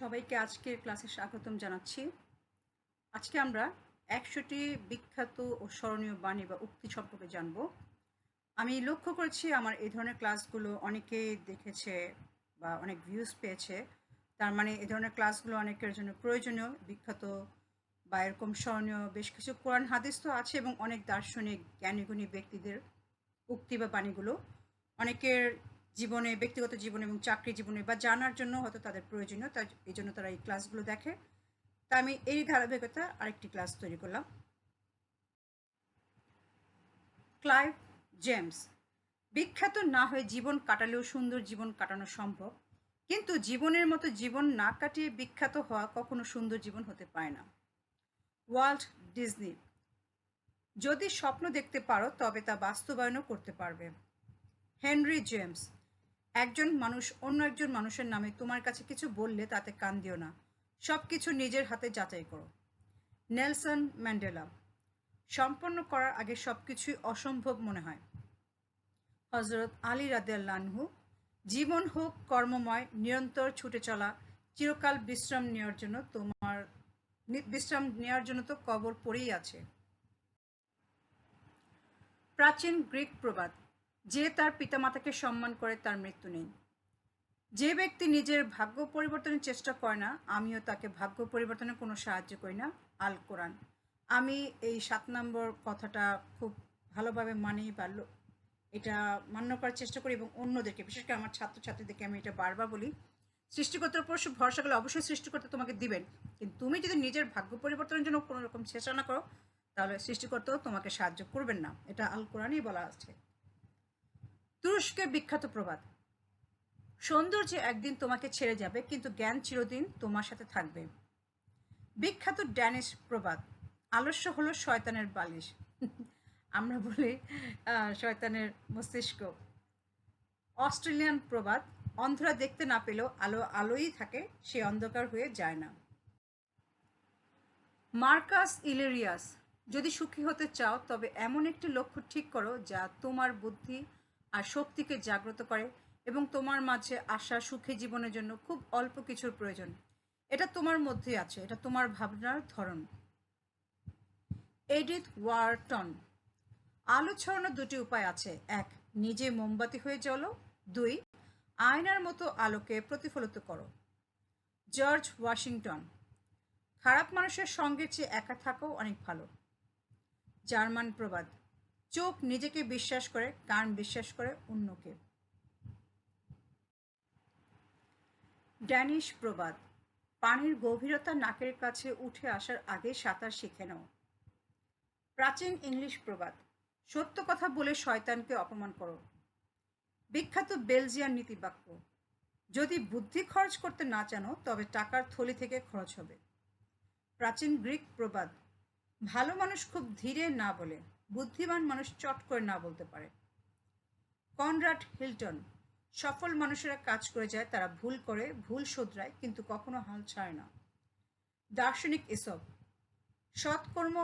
সবাইকে আজকের ক্লাসে স্বাগতম জানাচ্ছি। আজকে আমরা একশোটি বিখ্যাত ও স্মরণীয় বাণী বা উক্তি সম্পর্কে জানব। আমি লক্ষ্য করেছি আমার এই ধরনের ক্লাসগুলো অনেকেই দেখেছে বা অনেক ভিউজ পেয়েছে। তার মানে এই ধরনের ক্লাসগুলো অনেকের জন্য প্রয়োজনীয়, বিখ্যাত বা এরকম স্মরণীয় বেশ কিছু কোরআন, হাদিস তো আছে এবং অনেক দার্শনিক, জ্ঞানীগুণী ব্যক্তিদের উক্তি বা বাণীগুলো। অনেকের জীবনে, ব্যক্তিগত জীবনে এবং চাকরি জীবনে বা জানার জন্য হয়তো তাদের প্রয়োজনীয় তাই এই জন্য তারা এই ক্লাসগুলো দেখে। তা আমি এই ধারাবাহিকতা আরেকটি ক্লাস তৈরি করলাম। ক্লাইভ জেমস, বিখ্যাত না হয়ে জীবন কাটালেও সুন্দর জীবন কাটানো সম্ভব, কিন্তু জীবনের মতো জীবন না কাটিয়ে বিখ্যাত হওয়া কখনো সুন্দর জীবন হতে পারে না। ওয়ার্ল্ড ডিজনি, যদি স্বপ্ন দেখতে পারো তবে তা বাস্তবায়নও করতে পারবে। হেনরি জেমস একজন মানুষ অন্য একজন মানুষের নামে তোমার কাছে কিছু বললে তাতে কান দিও না। সব কিছু নিজের হাতে যাচাই করো। Nelson Mandela. সম্পন্ন করার আগে সব কিছুই অসম্ভব মনে হয়। হজরত আলী রাদেল্লানহু জীবন হোক কর্মময়, নিরন্তর ছুটে চলা, চিরকাল বিশ্রাম নেওয়ার জন্য তোমার, বিশ্রাম নেওয়ার জন্য তো কবর পড়েই আছে। প্রাচীন গ্রিক প্রবাদ যে তার পিতামাতাকে সম্মান করে তার মৃত্যু নেই। যে ব্যক্তি নিজের ভাগ্য পরিবর্তনের চেষ্টা করে না, আমিও তাকে ভাগ্য পরিবর্তনে কোনো সাহায্য করি না। আল কোরআন। আমি এই সাত নম্বর কথাটা খুব ভালোভাবে মানি বা এটা মান্য করার চেষ্টা করি এবং অন্যদেরকে, বিশেষ করে আমার ছাত্রছাত্রীদেরকে আমি এটা বারবার বলি, সৃষ্টিকর্তার উপর ভরসা করলে অবশ্যই সৃষ্টিকর্তা তোমাকে দিবেন। কিন্তু তুমি যদি নিজের ভাগ্য পরিবর্তনের জন্য কোনো রকম চেষ্টা না করো, তাহলে সৃষ্টিকর্তাও তোমাকে সাহায্য করবেন না। এটা আল কোরআনই বলা আছে। তুরস্কের বিখ্যাত প্রবাদ। সৌন্দর্য একদিন তোমাকে ছেড়ে যাবে, কিন্তু জ্ঞান চিরদিন তোমার সাথে থাকবে। বিখ্যাত ড্যানিশ প্রবাদ। আলস্য হলো শয়তানের বালিশ। আমরা বলি শয়তানের মস্তিষ্ক। অস্ট্রেলিয়ান প্রবাদ, অন্ধরা দেখতে না পেলেও আলো, আলোই থাকে, সে অন্ধকার হয়ে যায় না। মার্কাস ইলেরিয়াস, যদি সুখী হতে চাও, তবে এমন একটি লক্ষ্য ঠিক করো যা তোমার বুদ্ধি আর শক্তিকে জাগ্রত করে এবং তোমার মাঝে আসা সুখে জীবনের জন্য খুব অল্প কিছুর প্রয়োজন। এটা তোমার মধ্যে আছে, এটা তোমার ভাবনার ধরন। এডিথ ওয়ারটন আলো ছড়ানোর দুটি উপায় আছে। এক, নিজে মোমবাতি হয়ে চলো দুই, আয়নার মতো আলোকে প্রতিফলিত করো। জর্জ ওয়াশিংটন, খারাপ মানুষের সঙ্গে চেয়ে একা থাকাও অনেক ভালো। জার্মান প্রবাদ চোখ নিজেকে বিশ্বাস করে, কান বিশ্বাস করে অন্যকে। ড্যানিশ প্রবাদ, পানির গভীরতা নাকের কাছে উঠে আসার আগে সাঁতার শিখে নাও। প্রাচীন ইংলিশ প্রবাদ, সত্য কথা বলে শয়তানকে অপমান করো। বিখ্যাত বেলজিয়ান নীতিবাক্য, যদি বুদ্ধি খরচ করতে না জানো, তবে টাকার থলি থেকে খরচ হবে। প্রাচীন গ্রিক প্রবাদ, ভালো মানুষ খুব ধীরে না বলে বুদ্ধিমান মানুষ চট করে না বলতে পারে। কনরাড হিলটন, সফল মানুষেরা কাজ করে যায়, তারা ভুল করে, ভুল শোধরায়, কিন্তু কখনো হাল ছাড়ে না। দার্শনিক এসব, সৎকর্ম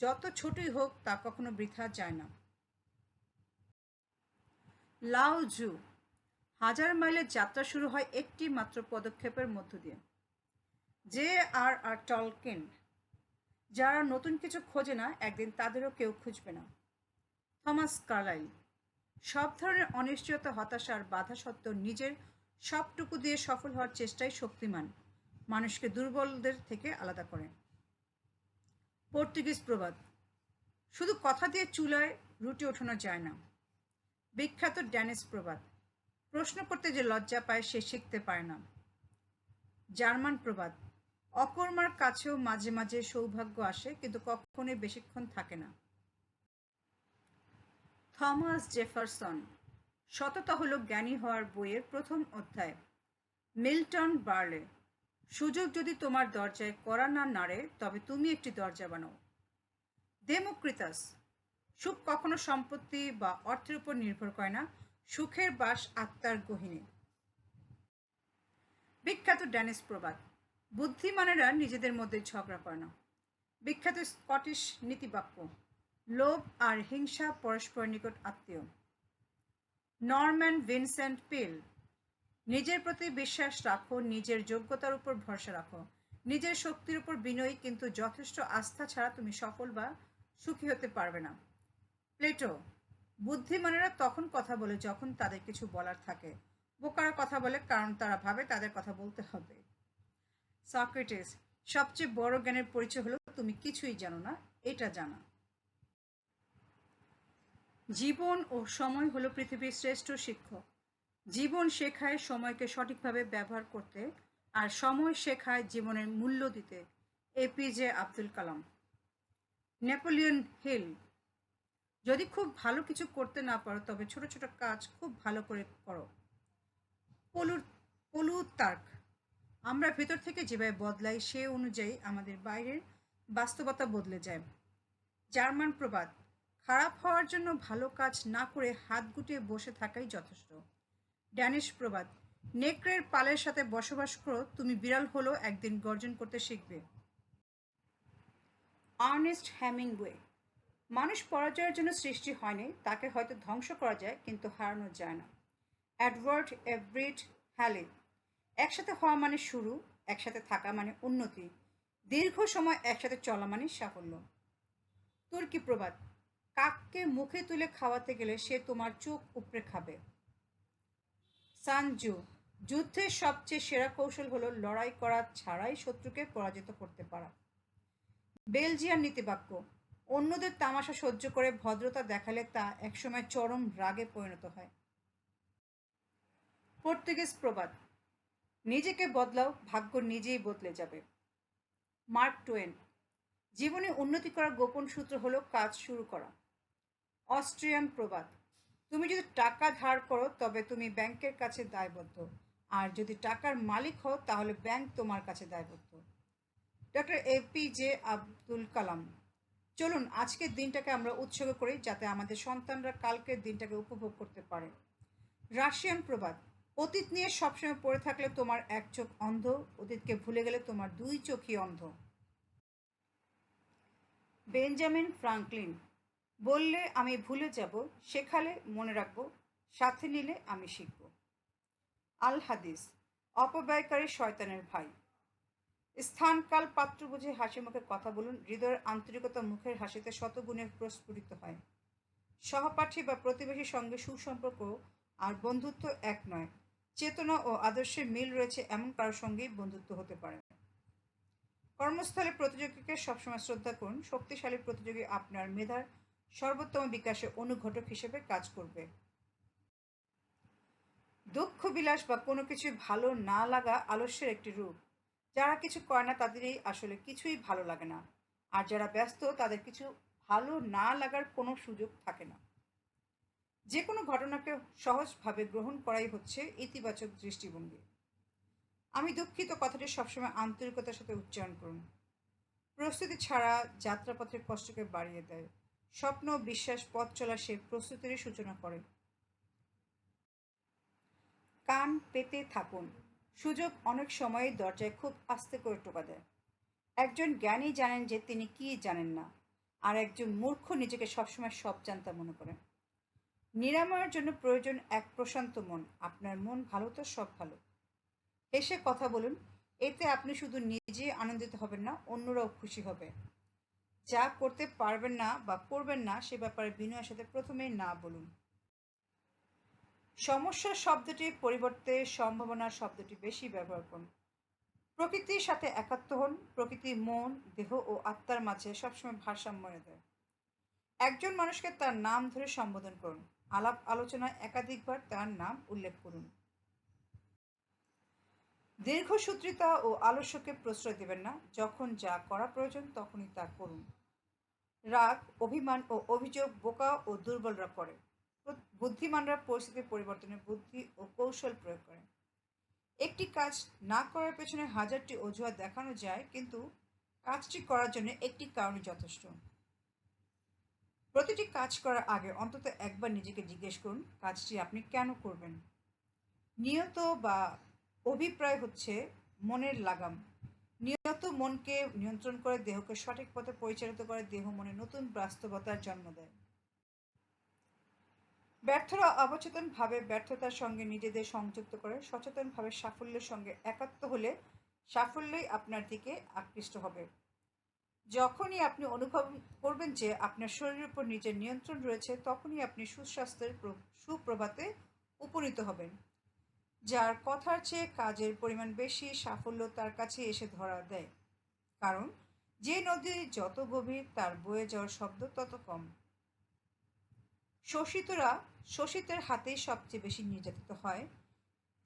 যত ছোটই হোক, তা কখনো বৃথা যায় না। লাও জু, হাজার মাইলের যাত্রা শুরু হয় একটি মাত্র পদক্ষেপের মধ্য দিয়ে। যে আর আর টলকেন যারা নতুন কিছু খোঁজে না, একদিন তাদেরও কেউ খুঁজবে না। থমাস কার্লাইল, সব ধরনের অনিশ্চয়তা, হতাশা আর বাধা সত্ত্বেও নিজের সবটুকু দিয়ে সফল হওয়ার চেষ্টাই শক্তিমান, মানুষকে দুর্বলদের থেকে আলাদা করে। পর্তুগিজ প্রবাদ, শুধু কথা দিয়ে চুলায় রুটি ওঠানো যায় না। বিখ্যাত ড্যানিস প্রবাদ, প্রশ্ন করতে যে লজ্জা পায় সে শিখতে পারে না। জার্মান প্রবাদ অকর্মার কাছেও মাঝে মাঝে সৌভাগ্য আসে, কিন্তু কখনোই বেশিক্ষণ থাকে না। থমাস জেফারসন সততা হলো জ্ঞানী হওয়ার বইয়ের প্রথম অধ্যায়। মিল্টন বার্লে, সুযোগ যদি তোমার দরজায় করা না নাড়ে, তবে তুমি একটি দরজা বানাও। ডেমোক্রিতাস, সুখ কখনো সম্পত্তি বা অর্থের উপর নির্ভর করে না, সুখের বাস আত্মার গহিনে। বিখ্যাত ড্যানিস প্রবাদ বুদ্ধিমানেরা নিজেদের মধ্যে ঝগড়া করে না। বিখ্যাত স্কটিশ নীতিবাক্য, লোভ আর হিংসা পরস্পর নিকট আত্মীয়। নরম্যান ভিনসেন্ট পিল, নিজের প্রতি বিশ্বাস রাখো, নিজের যোগ্যতার উপর ভরসা রাখো। নিজের শক্তির উপর বিনয়ী, কিন্তু যথেষ্ট আস্থা ছাড়া তুমি সফল বা সুখী হতে পারবে না। প্লেটো, বুদ্ধিমানেরা তখন কথা বলে যখন তাদের কিছু বলার থাকে। বোকারা কথা বলে কারণ তারা ভাবে তাদের কথা বলতে হবে। সক্রেটিস, সবচেয়ে বড় জ্ঞানের পরিচয় হলো তুমি কিছুই জানো না, এটা জানা। জীবন ও সময় হলো পৃথিবীর শ্রেষ্ঠ শিক্ষক। জীবন শেখায় সময়কে সঠিকভাবে ব্যবহার করতে আর সময় শেখায় জীবনের মূল্য দিতে। APJ Abdul Kalam. Napoleon Hill. যদি খুব ভালো কিছু করতে না পারো, তবে ছোট ছোট কাজ খুব ভালো করে করো। পলু পলু তার্ক। আমরা ভেতর থেকে যেভাবে বদলাই, সে অনুযায়ী আমাদের বাইরের বাস্তবতা বদলে যায়। জার্মান প্রবাদ, খারাপ হওয়ার জন্য ভালো কাজ না করে হাত গুটিয়ে বসে থাকাই যথেষ্ট। ড্যানিশ প্রবাদ, নেকড়ের পালের সাথে বসবাস করো, তুমি বিড়াল হলেও একদিন গর্জন করতে শিখবে। আর্নেস্ট হ্যামিংওয়ে মানুষ পরাজয়ের জন্য সৃষ্টি হয়নি, তাকে হয়তো ধ্বংস করা যায়, কিন্তু হারানো যায় না। অ্যাডওয়ার্ড এভরিড হ্যালে একসাথে হওয়া মানে শুরু, একসাথে থাকা মানে উন্নতি। দীর্ঘ সময় একসাথে চলা মানে সাফল্য। তুর্কি প্রবাদ? কাককে মুখে তুলে খাওয়াতে গেলে সে তোমার চোখ উপড়ে খাবে। সানজু, যুদ্ধের সবচেয়ে সেরা কৌশল হলো লড়াই করা ছাড়াই শত্রুকে পরাজিত করতে পারা। বেলজিয়ান নীতিবাক্য, অন্যদের তামাশা সহ্য করে ভদ্রতা দেখালে তা একসময় চরম রাগে পরিণত হয়। পর্তুগিজ প্রবাদ নিজেকে বদলাও, ভাগ্য নিজেই বদলে যাবে। মার্ক টোয়েন, জীবনে উন্নতি করার গোপন সূত্র হলো কাজ শুরু করা। অস্ট্রিয়ান প্রবাদ, তুমি যদি টাকা ধার করো, তবে তুমি ব্যাংকের কাছে দায়বদ্ধ। আর যদি টাকার মালিক হও, তাহলে ব্যাংক তোমার কাছে দায়বদ্ধ। ডক্টর এপিজে আব্দুল কালাম, চলুন, আজকের দিনটাকে আমরা উৎসর্গ করি যাতে আমাদের সন্তানরা কালকের দিনটাকে উপভোগ করতে পারে। রাশিয়ান প্রবাদ অতীত নিয়ে সবসময় পড়ে থাকলে তোমার এক চোখ অন্ধ, অতীতকে ভুলে গেলে তোমার দুই চোখই অন্ধ। বেঞ্জামিন ফ্রাঙ্কলিন, বললে আমি ভুলে যাব, শেখালে মনে রাখব, সাথে নিলে আমি শিখব। আল হাদিস, অপব্যয়কারী শয়তানের ভাই। স্থানকাল পাত্র বুঝে হাসি মুখে কথা বলুন, হৃদয়ের আন্তরিকতা মুখের হাসিতে শতগুণে প্রস্ফুটিত হয়। সহপাঠী বা প্রতিবেশীর সঙ্গে সুসম্পর্ক আর বন্ধুত্ব এক নয়। চেতনা ও আদর্শের মিল রয়েছে এমন কারোর সঙ্গেই বন্ধুত্ব হতে পারে কর্মস্থলে প্রতিযোগীকে সবসময় শ্রদ্ধা করুন। শক্তিশালী প্রতিযোগী আপনার মেধার সর্বোত্তম বিকাশে অনুঘটক হিসেবে কাজ করবে। দুঃখ, বিলাস বা কোনো কিছু ভালো না লাগা আলস্যের একটি রূপ। যারা কিছু করে না, তাদেরই আসলে কিছুই ভালো লাগে না। আর যারা ব্যস্ত, তাদের কিছু ভালো না লাগার কোনো সুযোগ থাকে না। যে কোনো ঘটনাকে সহজভাবে গ্রহণ করাই হচ্ছে ইতিবাচক দৃষ্টিভঙ্গি। আমি দুঃখিত কথাটি সবসময় আন্তরিকতার সাথে উচ্চারণ করুন। প্রস্তুতি ছাড়া যাত্রাপথের কষ্টকে বাড়িয়ে দেয়। স্বপ্ন বিশ্বাস পথ চলা সে প্রস্তুতিরই সূচনা করে। কান পেতে থাকুন। সুযোগ অনেক সময় দরজায় খুব আস্তে করে টোকা দেয়। একজন জ্ঞানী জানেন যে তিনি কি জানেন না, আর একজন মূর্খ নিজেকে সবসময় সব জানতা মনে করেন। নিরাময়ের জন্য প্রয়োজন এক প্রশান্ত মন। আপনার মন ভালো তো, সব ভালো। এসে কথা বলুন, এতে আপনি শুধু নিজে আনন্দিত হবেন না, অন্যরাও খুশি হবে। যা করতে পারবেন না বা করবেন না, সে ব্যাপারে বিনয়ের সাথে প্রথমেই না বলুন। সমস্যা শব্দটির পরিবর্তে সম্ভাবনা শব্দটি বেশি ব্যবহার করুন। প্রকৃতির সাথে একাত্ম হন। প্রকৃতি মন, দেহ ও আত্মার মাঝে সবসময় ভারসাম্য এনে দেয় একজন মানুষকে তার নাম ধরে সম্বোধন করুন। আলাপ আলোচনায় একাধিকবার তার নাম উল্লেখ করুন। দীর্ঘসূত্রিতা ও আলস্যকে প্রশ্রয় দেবেন না। যখন যা করা প্রয়োজন তখনই তা করুন। রাগ, অভিমান ও অভিযোগ বোকা ও দুর্বলরা করে। বুদ্ধিমানরা পরিস্থিতি পরিবর্তনে বুদ্ধি ও কৌশল প্রয়োগ করেন একটি কাজ না করার পেছনে হাজারটি অজুহাত দেখানো যায়, কিন্তু কাজটি করার জন্য একটি কারণই যথেষ্ট। প্রতিটি কাজ করার আগে অন্তত একবার নিজেকে জিজ্ঞেস করুন, কাজটি আপনি কেন করবেন? নিয়ত বা অভিপ্রায় হচ্ছে মনের লাগাম। নিয়ত মনকে নিয়ন্ত্রণ করে, দেহকে সঠিক পথে পরিচালিত করে, দেহ মনে নতুন বাস্তবতার জন্ম দেয়। ব্যর্থরা অবচেতনভাবে ব্যর্থতার সঙ্গে নিজেদের সংযুক্ত করে, সচেতনভাবে সাফল্যের সঙ্গে একাত্ম হলে সাফল্যই আপনার দিকে আকৃষ্ট হবে। যখনই আপনি অনুভব করবেন যে আপনার শরীরের উপর নিজের নিয়ন্ত্রণ রয়েছে, তখনই আপনি সুস্বাস্থ্যের সুপ্রভাতে উপনীত হবেন। যার কথার চেয়ে কাজের পরিমাণ বেশি, সাফল্য তার কাছে এসে ধরা দেয়। কারণ, যে নদী যত গভীর, তার বয়ে যাওয়ার শব্দ তত কম। শোষিতরা শোষিতের হাতেই সবচেয়ে বেশি নির্যাতিত হয়।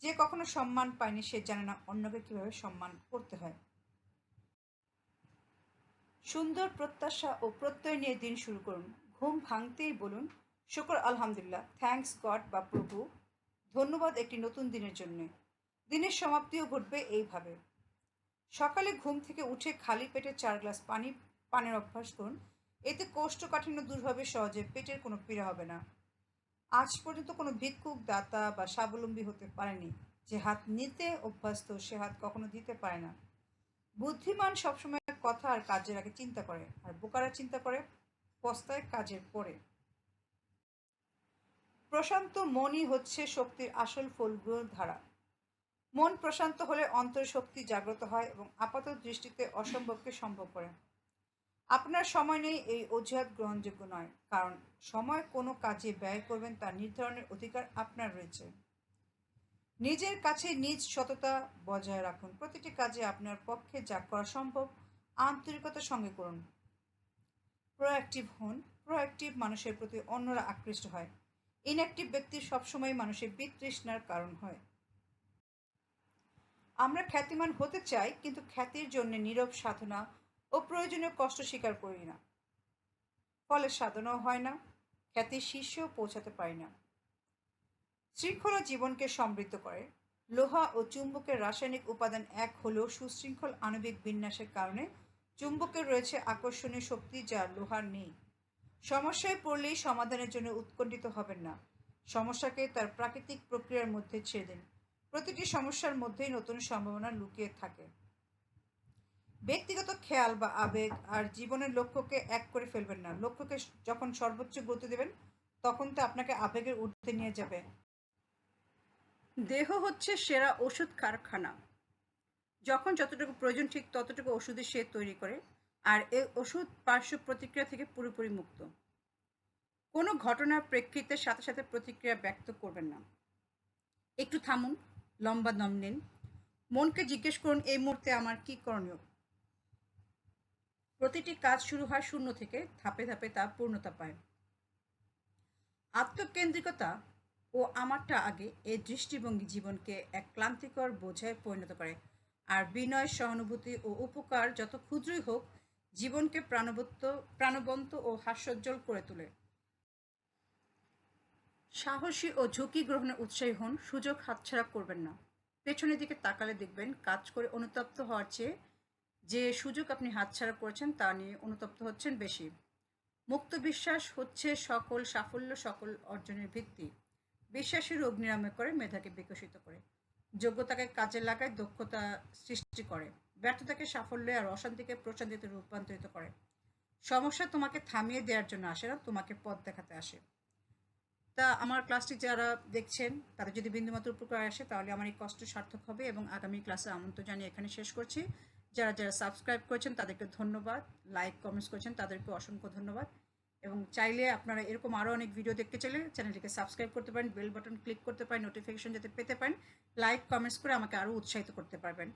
যে কখনো সম্মান পায়নি, সে জানে না অন্যকে কীভাবে সম্মান করতে হয়। সুন্দর প্রত্যাশা ও প্রত্যয় নিয়ে দিন শুরু করুন। ঘুম ভাঙতেই বলুন, শুকর, আলহামদুলিল্লাহ। থ্যাঙ্কস গড বা প্রভু। ধন্যবাদ একটি নতুন দিনের জন্য। দিনের সমাপ্তিও ঘটবে এইভাবে। সকালে ঘুম থেকে উঠে খালি পেটে চার গ্লাস পানি, পানের অভ্যাস করুন। এতে কোষ্ঠকাঠিন্য দূর হবে, সহজে পেটের কোনো পীড়া হবে না। আজ পর্যন্ত কোনো ভিক্ষুক, দাতা বা স্বাবলম্বী হতে পারেনি। যে হাত নিতে অভ্যস্ত, সে হাত কখনো দিতে পারে না। বুদ্ধিমান সবসময় কথা আর কাজের আগে চিন্তা করে, আর বোকারা চিন্তা করে, পস্তায় কাজের পরে। প্রশান্ত মনই হচ্ছে শক্তির আসল ফলগুলো ধারা। মন প্রশান্ত হলে অন্তর শক্তি জাগ্রত হয় এবং আপাত দৃষ্টিতে অসম্ভবকে সম্ভব করে। আপনার সময় নেই এই অজুহাত গ্রহণযোগ্য নয়, কারণ সময় কোনো কাজে ব্যয় করবেন তা নির্ধারণের অধিকার আপনার রয়েছে। নিজের কাছে নিজ সততা বজায় রাখুন। প্রতিটি কাজে আপনার পক্ষে যা করা সম্ভব আন্তরিকতার সঙ্গে করুন। প্রোঅ্যাক্টিভ হন। প্রোঅ্যাক্টিভ মানুষের প্রতি অন্যরা আকৃষ্ট হয়। ইনঅ্যাক্টিভ ব্যক্তি সবসময় মানুষের বিতৃষ্ণার কারণ হয়। আমরা খ্যাতিমান হতে চাই, কিন্তু খ্যাতির জন্য নীরব সাধনা ও প্রয়োজনীয় কষ্ট স্বীকার করি না। ফলে সাধনাও হয় না, খ্যাতির শীর্ষেও পৌঁছাতে পারি না। শৃঙ্খলা জীবনকে সমৃদ্ধ করে। লোহা ও চুম্বকের রাসায়নিক উপাদান এক হলেও সুশৃঙ্খল আণবিক বিন্যাসের কারণে চুম্বকের রয়েছে আকর্ষণীয় শক্তি যা লোহার নেই। সমস্যায় পড়লেই সমাধানের জন্য উৎকণ্ঠিত হবেন না। সমস্যাকে তার প্রাকৃতিক প্রক্রিয়ার মধ্যে ছেড়ে দিন। প্রতিটি সমস্যার মধ্যেই নতুন সম্ভাবনা লুকিয়ে থাকে। ব্যক্তিগত খেয়াল বা আবেগ আর জীবনের লক্ষ্যকে এক করে ফেলবেন না। লক্ষ্যকে যখন সর্বোচ্চ গুরুত্ব দেবেন, তখন তো আপনাকে আবেগের ঊর্ধ্বে নিয়ে যাবে। দেহ হচ্ছে সেরা ওষুধ কারখানা। যখন যতটুকু প্রয়োজন ঠিক ততটুকু ওষুধই সে তৈরি করে, আর এই ওষুধ পার্শ্ব প্রতিক্রিয়া থেকে পুরোপুরি মুক্ত। কোনো ঘটনার প্রেক্ষিতের সাথে সাথে প্রতিক্রিয়া ব্যক্ত করবেন না। একটু থামুন, লম্বা দম নিন। মনকে জিজ্ঞেস করুন, এই মুহূর্তে আমার কি করণীয়? প্রতিটি কাজ শুরু হয় শূন্য থেকে, ধাপে ধাপে তা পূর্ণতা পায়। আত্মকেন্দ্রিকতা ও আমারটা আগে এই দৃষ্টিভঙ্গি জীবনকে এক ক্লান্তিকর বোঝায় পরিণত করে। আর বিনয়, সহানুভূতি ও উপকার যত ক্ষুদ্রই হোক, জীবনকে প্রাণবন্ত প্রাণবন্ত ও হাস্যোজ্জ্বল করে তোলে। সাহসী ও ঝুঁকি গ্রহণে উৎসাহী হন, সুযোগ হাতছাড়া করবেন না। পেছনের দিকে তাকালে দেখবেন কাজ করে অনুতপ্ত হওয়ার চেয়ে যে সুযোগ আপনি হাতছাড়া করেছেন তা নিয়ে অনুতপ্ত হচ্ছেন বেশি। মুক্ত বিশ্বাস হচ্ছে সকল সাফল্য, সকল অর্জনের ভিত্তি। বিশ্বাসী রোগ নিরাময় করে মেধাকে বিকশিত করে, যোগ্যতাকে কাজে লাগায় দক্ষতা সৃষ্টি করে, ব্যর্থতাকে সাফল্যে আর অশান্তিকে প্রশান্তিতে রূপান্তরিত করে। সমস্যা তোমাকে থামিয়ে দেওয়ার জন্য আসে না, তোমাকে পথ দেখাতে আসে। তা আমার ক্লাসটি যারা দেখছেন তাদের যদি বিন্দুমাত্র উপকার আসে, তাহলে আমার এই কষ্ট সার্থক হবে এবং আগামী ক্লাসে আমন্ত্রণ জানিয়ে এখানে শেষ করছি। যারা যারা সাবস্ক্রাইব করেছেন, তাদেরকে ধন্যবাদ। লাইক, কমেন্টস করেছেন, তাদেরকে অসংখ্য ধন্যবাদ। এবং চাইলে আপনারা এরকম আরও অনেক ভিডিও দেখতে চাইলে চ্যানেলটিকে সাবস্ক্রাইব করতে পারেন বেল বাটন ক্লিক করতে পারেন নোটিফিকেশন যাতে পেতে পারেন লাইক কমেন্টস করে আমাকে আরও উৎসাহিত করতে পারবেন।